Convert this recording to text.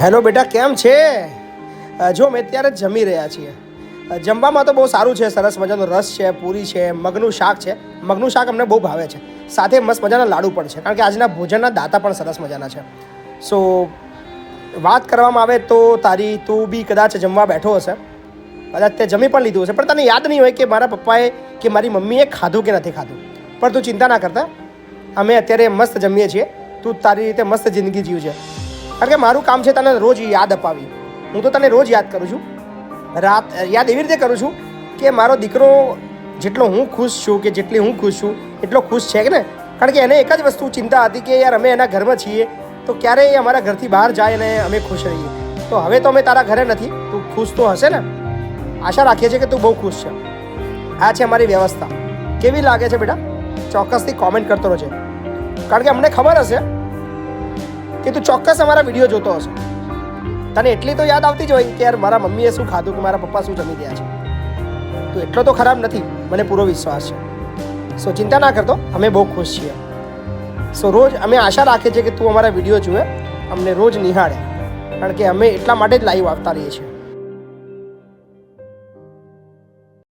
Hello બેટા, કેમ છે? જો, અમે અત્યારે જમી રહ્યા છીએ. જમવામાં તો બહુ સારું છે, સરસ મજાનો રસ છે, પૂરી છે, મગનું શાક છે. મગનું શાક અમને બહુ ભાવે છે. સાથે મસ્ત મજાના લાડુ પણ છે, કારણ કે આજના ભોજનના દાતા પણ સરસ મજાના છે. સો વાત કરવામાં આવે તો તારી તું બી કદાચ જમવા બેઠો હશે. કદાચ તે જમી પણ લીધું હશે, પણ તને યાદ નહીં હોય કે મારા પપ્પાએ કે મારી મમ્મીએ ખાધું કે નથી ખાધું. પણ તું ચિંતા ના કરતા. અમે અત્યારે મસ્ત જમીએ છીએ. તું તારી રીતે મસ્ત જિંદગી જીવજે. કારણ કે મારું કામ છે તને રોજ યાદ અપાવી. હું તો તને રોજ યાદ કરું છું. રાત, યાદ એવી રીતે કરું છું કે મારો દીકરો જેટલો હું ખુશ છું કે જેટલી હું ખુશ છું, એટલો ખુશ છે કે ને? કારણ કે એને એક જ વસ્તુ ચિંતા હતી કે યાર અમે એના ઘરમાં છીએ, તો ક્યારે એ અમારા ઘરથી બહાર જાય અને અમે ખુશ રહીએ. તો હવે તો અમે તારા ઘરે નથી, તું ખુશ તો હશે ને? આશા રાખીએ છીએ કે તું બહુ ખુશ છે. આ છે અમારી વ્યવસ્થા. કેવી લાગે છે બેટા? ચોક્કસથી કોમેન્ટ કરતો રહેજે. કારણ કે અમને ખબર હશે કે તું ચોક્કસ અમારા વીડિયો જોતો હશે. તને એટલી તો યાદ આવતી જ હોય કે યાર મારા મમ્મીએ શું ખાધું કે મારા પપ્પા શું જમી ગયા છે. તો એટલો તો ખરાબ નથી, મને પૂરો વિશ્વાસ છે. સો ચિંતા ના કરતો, અમે બહુ ખુશ છીએ. સો રોજ અમે આશા રાખીએ છીએ કે તું અમારા વીડિયો જુએ, અમને રોજ નિહાળે. કારણ કે અમે એટલા માટે જ લાઈવ આવતા રહીએ છીએ.